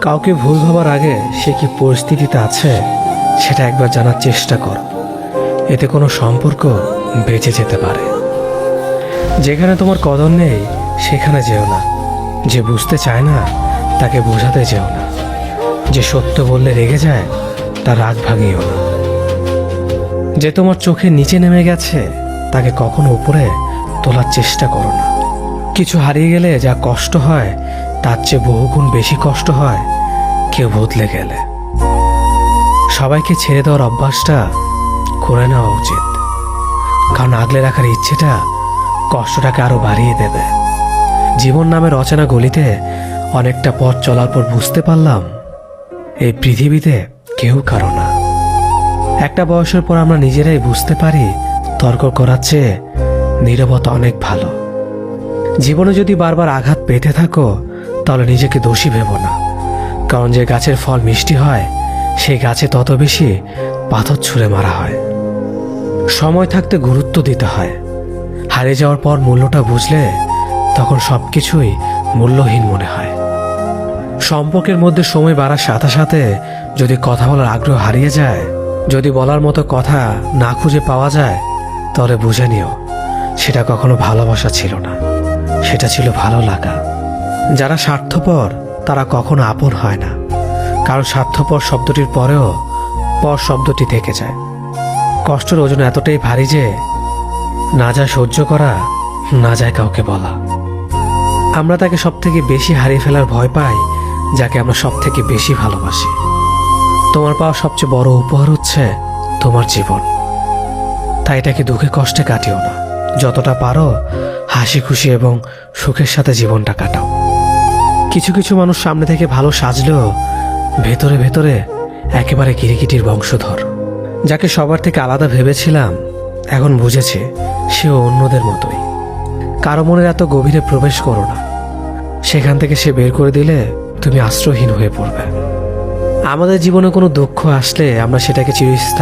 কাউকে ভুল ভাবার আগে সে কি পরিস্থিতিতে আছে, সেটা একবার জানার চেষ্টা কর। এতে কোনো সম্পর্ক বেঁচে যেতে পারে। যেখানে তোমার কদর নেই, সেখানে যেও না। যে বুঝতে চায় না, তাকে বোঝাতে যেও না। যে সত্য বললে রেগে যায়, তার রাগ ভাঙিও না। যে তোমার চোখে নিচে নেমে গেছে, তাকে কখনো উপরে তোলার চেষ্টা করো না। কিছু হারিয়ে গেলে যা কষ্ট হয় তার চেয়ে বহুগুণ বেশি কষ্ট হয় কেউ বদলে গেলে। সবাইকে ছেড়ে দেওয়ার অভ্যাসটা করে নেওয়া উচিত। কারণ আগলে রাখার ইচ্ছেটা কষ্টটাকে আরও বাড়িয়ে দেবে। জীবন নামের অচেনা গলিতে অনেকটা পথ চলার পর বুঝতে পারলাম, এই পৃথিবীতে কেউ কারও না। একটা বয়সের পর আমরা নিজেরাই বুঝতে পারি, তর্ক করার চেয়ে নীরবতা অনেক ভালো। জীবনে যদি বারবার আঘাত পেতে থাকো তাহলে নিজেকে দোষী ভেব না। কারণ যে গাছের ফল মিষ্টি হয়, সেই গাছে তত বেশি পাথর ছুঁড়ে মারা হয়। সময় থাকতে গুরুত্ব দিতে হয়। হারিয়ে যাওয়ার পর মূল্যটা বুঝলে তখন সব কিছুই মূল্যহীন মনে হয়। সম্পর্কের মধ্যে সময় বাড়ার সাথে সাথে যদি কথা বলার আগ্রহ হারিয়ে যায়, যদি বলার মতো কথা না খুঁজে পাওয়া যায়, তাহলে বুঝে নিও, সেটা কখনো ভালোবাসা ছিল না। সেটা ছিল ভালো লাগা। যারা স্বার্থপর, তারা কখনো আপন হয় না। কারণ স্বার্থপর শব্দটির পরেও পর শব্দটি থেকে যায়। কষ্টের ওজন এতটাই ভারী যে না যায় সহ্য করা, না যায় কাউকে বলা। আমরা তাকে সব থেকে বেশি হারিয়ে ফেলার ভয় পাই, যাকে আমরা সব থেকে বেশি ভালোবাসি। তোমার পাওয়া সবচেয়ে বড় উপহার হচ্ছে তোমার জীবন। তাই এটাকে দুঃখে কষ্টে কাটিও না। যতটা পারো হাসি খুশি এবং সুখের সাথে জীবনটা কাটাও। কিছু কিছু মানুষ সামনে থেকে ভালো সাজলেও ভেতরে ভেতরে একেবারে কিরিকিটির বংশধর। যাকে সবার থেকে আলাদা ভেবেছিলাম, এখন বুঝেছে সেও অন্যদের মতোই। কারও মনের এত গভীরে প্রবেশ করো না। সেখান থেকে সে বের করে দিলে তুমি আশ্রয়হীন হয়ে পড়বে। আমাদের জীবনে কোনো দুঃখ আসলে আমরা সেটাকে চিরস্থায়ী